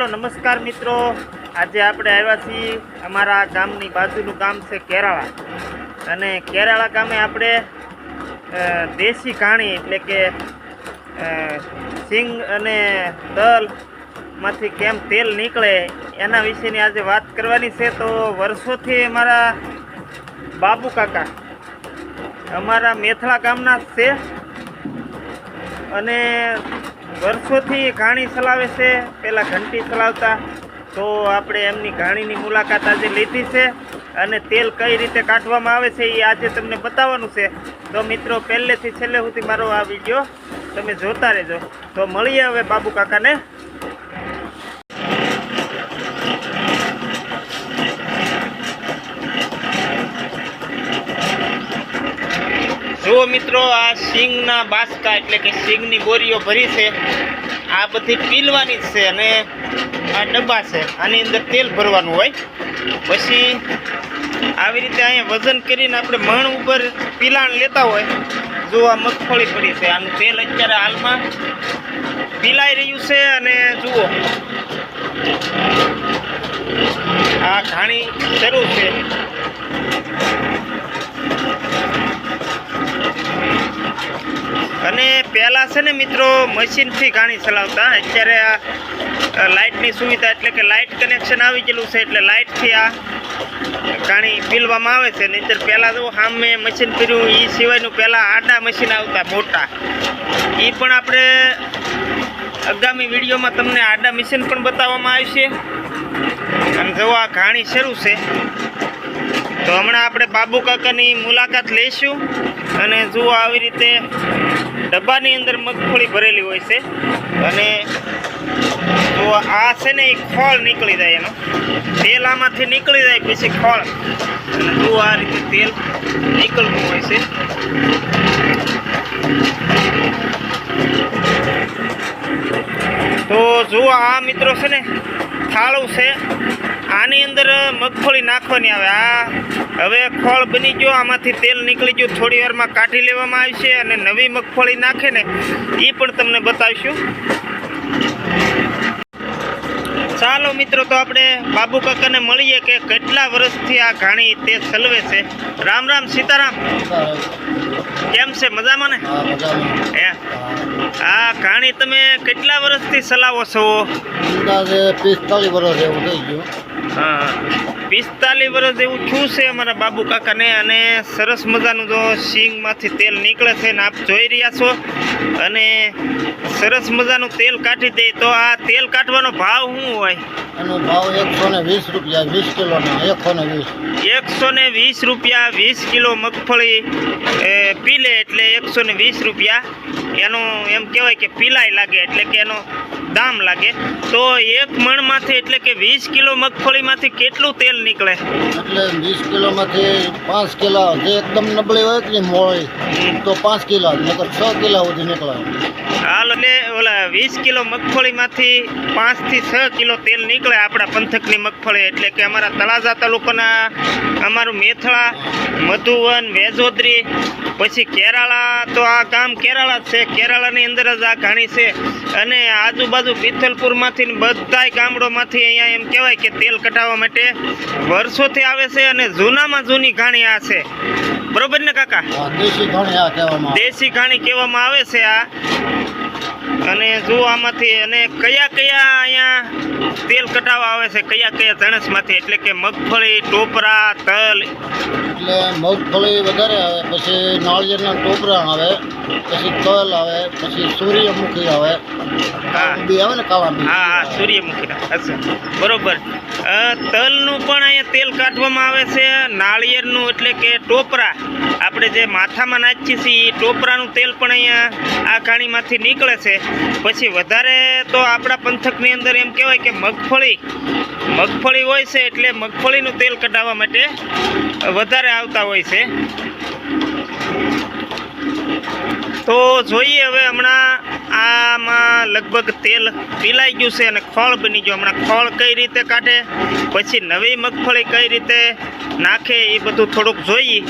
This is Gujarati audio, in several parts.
હાલો નમસ્કાર મિત્રો. આજે આપણે આવ્યા છીએ અમારા ગામની બાજુનું ગામ છે કેરાળા. અને કેરાળા ગામે આપણે દેશી ઘાણી એટલે કે સિંગ અને તલમાંથી કેમ તેલ નીકળે એના વિશેની આજે વાત કરવાની છે. તો વર્ષોથી અમારા બાબુ કાકા અમારા મેથળા ગામના છે. અને વર્ષોથી ઘાણી ચલાવે છે, પહેલાં ઘંટી ચલાવતા. તો આપણે એમની ઘાણીની મુલાકાત આજે લીધી છે અને તેલ કઈ રીતે કાઢવામાં આવે છે એ આજે તમને બતાવવાનું છે. તો મિત્રો, પહેલેથી છેલ્લે સુધી મારો આ વીડિયો તમે જોતા રહેજો. તો મળીએ હવે બાબુ કાકાને. મિત્રો, આ સિંગના બાસકા એટલે કે સિંગની બોરીઓ ભરી છે. આ બધી પીલવાની જ છે અને આ ડબ્બા છે. આની અંદર તેલ ભરવાનું હોય. પછી આવી રીતે અહીંયા વજન કરીને આપણે મણ ઉપર પીલાણ લેતા હોય. જો આ મગફળી પડી છે. આનું તેલ અત્યારે હાલમાં પીલાઈ રહ્યું છે અને જુઓ. આ ઘાણી શરૂ છે અને પહેલાં છે ને મિત્રો, મશીનથી ઘાણી ચલાવતા. અત્યારે આ લાઇટની સુવિધા એટલે કે લાઇટ કનેક્શન આવી ગયેલું છે એટલે લાઇટથી આ ઘાણી પીલવામાં આવે છે. નહીંતર પહેલાં તો સામે મશીન પીર્યું એ સિવાયનું પહેલાં આડા મશીન આવતા, મોટા. એ પણ આપણે આગામી વિડીયોમાં તમને આડા મશીન પણ બતાવવામાં આવશે. અને જો આ ઘાણી શરૂ છે તો હમણાં આપણે બાબુ કાકાની મુલાકાત લઈશું. અને જુઓ આવી રીતે ડબ્બાની અંદર મગફળી ભરેલી હોય છે. અને તો આ છે ને એ ખોળ નીકળી જાય એનો. તેલ આમાંથી નીકળી જાય પછી ખોળ. અને જુઓ આ રીતે તેલ નીકળતું હોય છે. તો જુઓ આ મિત્રો છે ને થાળું છે. આની અંદર મગફળી નાખવાની આવે. આ હવે ખોળ બની ગયો આમાંથી તેલ નીકળી ગયું. થોડી વારમાં કાઢી લેવામાં આવશે અને નવી મગફળી નાખે ને એ પણ તમને બતાવીશું. ચાલો મિત્રો તો આપણે બાબુ કાકાને મળીએ કે કેટલા વર્ષથી આ ઘાણી તે સલવે છે. રામ રામ સીતારામ. કેમ છે? મજામાં ને? હા આ ઘાણી તમે કેટલા વર્ષથી ચલાવો છો? પિસ્તાલીસ વર્ષ એવું થઈ ગયું. પિસ્તાલીસ વર્ષ એવું છું છે અમારા બાબુ કાકાને અને સરસ મજાનું જો સિંગમાંથી તેલ નીકળે છે ને આપ જોઈ રહ્યા છો. અને સરસ મજાનું તેલ કાઢી દે તો આ તેલ કાઢવાનો ભાવ શું હોય? એનો ભાવ એકસો ને વીસ રૂપિયા વીસ કિલોના એકસો ને વીસ. એકસો ને વીસ રૂપિયા વીસ કિલો મગફળી એ, પીલે એટલે એકસો ને વીસ રૂપિયા. એનું એમ કહેવાય કે પીલાય લાગે એટલે કે એનો દામ લાગે. તો એક મણમાંથી એટલે કે વીસ કિલો મગફળીમાંથી કેટલું તેલ નીકળે? એટલે વીસ કિલોમાંથી પાંચ કિલો જે એકદમ નબળી હોય કે મોળી તો પાંચ કિલો નકર છ કિલો સુધી નીકળે. હાલ એટલે ઓલા વીસ કિલો મગફળીમાંથી પાંચથી છ કિલો તેલ નીકળે. આપણા પંથકની મગફળી. એટલે કે અમારા તળાજા તાલુકાના અમારું મેથળા મધુવન વેજોદરી પછી કેરાળા તો આ ગામ કેરાળા જ છે. કેરાળાની અંદર જ આ ઘાણી છે. અને આજુબાજુ પિથલપુરમાંથી બધાય ગામડોમાંથી અહીંયા એમ કહેવાય કે તેલ કઢાવવા માટે વર્ષોથી આવે છે અને જૂનામાં જૂની ઘાણી આ છે. બરોબર ને કાકા. દેશી ઘાણી કહેવામાં આવે છે આ. અને જોવામાંથી આમાંથી અને કયા કયા અહીંયા તેલ કઢાવવા આવે છે કયા કયા ધણસમાંથી એટલે કે મગફળી ટોપરા તલ? એટલે મગફળી વધારે આવે પછી નાળિયેરના ટોપરા આવે પછી તલ આવે પછી સૂર્યમુખી આવે. હા. બી આવે ને ખાવાનું હા હા સૂર્યમુખી અચ્છા બરોબર. તલનું પણ અહીંયા તેલ કાઢવામાં આવે છે નાળિયેરનું એટલે કે ટોપરા. આપણે જે માથામાં નાખીએ છીએ એ ટોપરાનું તેલ પણ અહીંયા આ ઘાણીમાંથી નીકળે છે. પછી વધારે તો આપણા પંથકની અંદર એમ કહેવાય કે મગફળી મગફળી હોય છે એટલે મગફળીનું તેલ કઢાવવા માટે વધારે આવતા હોય છે. તો જોઈએ હવે હમણાં આમાં લગભગ તેલ પીલાઈ ગયું છે અને ખોળ બની ગયો. હમણાં ખોળ કઈ રીતે કાઢે, પછી નવી મગફળી કઈ રીતે નાખે એ બધું થોડુંક જોઈએ.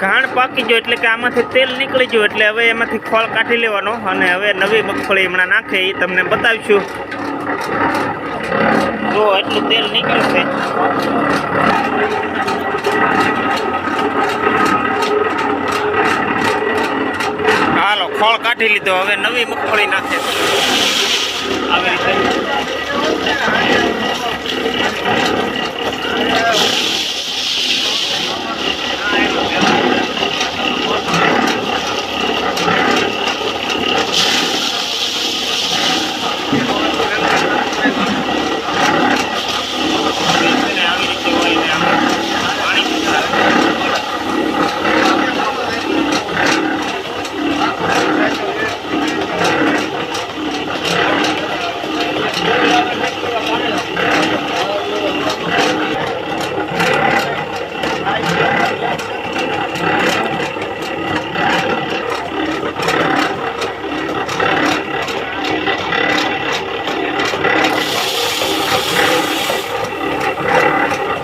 ઘાણ પાકી ગયો એટલે કે આમાંથી તેલ નીકળી ગયું એટલે હવે એમાંથી ખોળ કાઢી લેવાનો અને હવે નવી મગફળી હમણાં નાખે એ તમને બતાવીશું. જો એટલું તેલ નીકળ્યું છે. હાલો, ખોળ કાઢી લીધો. હવે નવી મગફળી નાખે. આવી રીતે અને આવી રીતે હોય ને આમાં પાણી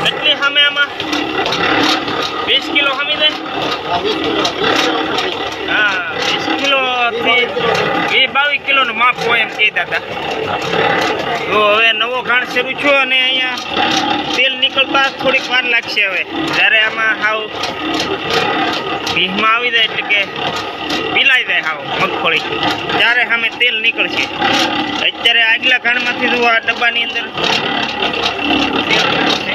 કેટલી સામે આમાં વીસ કિલો સામી દે આ વીસ કિલો વીસ કિલો મૂકી. હા વીસ કિલો થી વીસ બાવીસ કિલોનું માપ હોય એમ કહી દાદા તો નવો શરૂ છું અને અહીંયા તેલ નીકળતા થોડીક વાર લાગશે હવે. જ્યારે આમાં હાવ ભીમાં આવી જાય એટલે કે પીલાઈ જાય હાવ મગફળી. ત્યારે સામે તેલ નીકળશે. અત્યારે આગલા ઘાણમાંથી જો આ ડબ્બાની અંદર તેલ નીકળશે.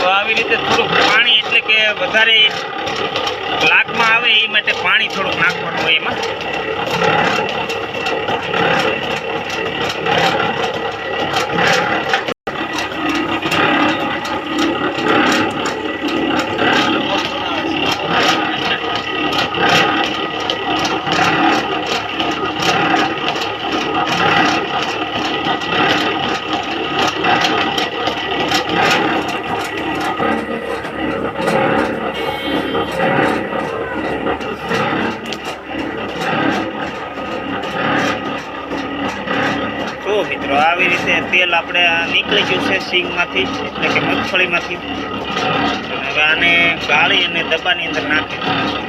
તો આવી રીતે થોડુંક પાણી એટલે કે વધારે લાગમાં આવે એ માટે પાણી થોડુંક નાખવાનું હોય એમાં તો મિત્રો રીતે તેલ આપણે નીકળી ગયું છે સિંગમાંથી, એટલે કે મગફળીમાંથી. હવે આને ગાળી અને ડબ્બાની અંદર નાખી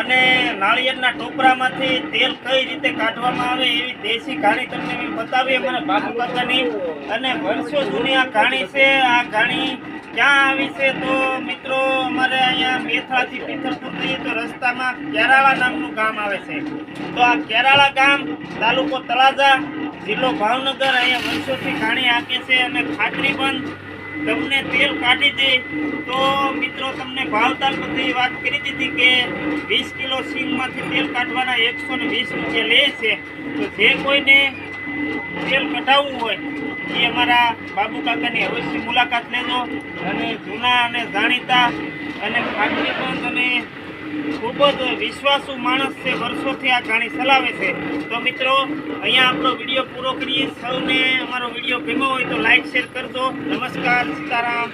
અને નાળિયેરના ટોપરામાંથી તેલ કઈ રીતે કાઢવામાં આવે એવી દેશી ઘાણી તમને મેં બતાવી, અમારા બાપુ અને વર્ષો જૂની આ ઘાણી છે, આ ઘાણી ક્યાં આવી છે તો મિત્રો અમારે અહીંયા મેથળાથી પીથરપુર જઈએ તો રસ્તામાં કેરાળા નામનું ગામ આવે છે. તો આ કેરાળા ગામ તાલુકો તળાજા, જિલ્લો ભાવનગર, અહીંયા વર્ષોથી ઘાણી આંકે છે અને ખાતરી બંધ તમને તેલ કાઢી દે, તો મિત્રો તમને ભાવતાલ બધી વાત કરી દીધી કે વીસ કિલો સિંગમાંથી તેલ કાઢવાના એકસો ને વીસ રૂપિયા લે છે. તો જે કોઈને તેલ કઢાવવું હોય, એ અમારા બાબુ કાકાની અવશ્ય મુલાકાત લેજો. અને જૂના અને જાણીતા અને ખાતરીબંધ અને ખૂબ જ વિશ્વાસુ માણસ છે, વર્ષોથી આ ઘાણી ચલાવે છે. તો મિત્રો, અહીંયા આપણો વીડિયો પૂરો કરીએ. સૌને અમારો વીડિયો ગમ્યો હોય તો લાઈક, શેર કરજો. નમસ્કાર, સીતારામ.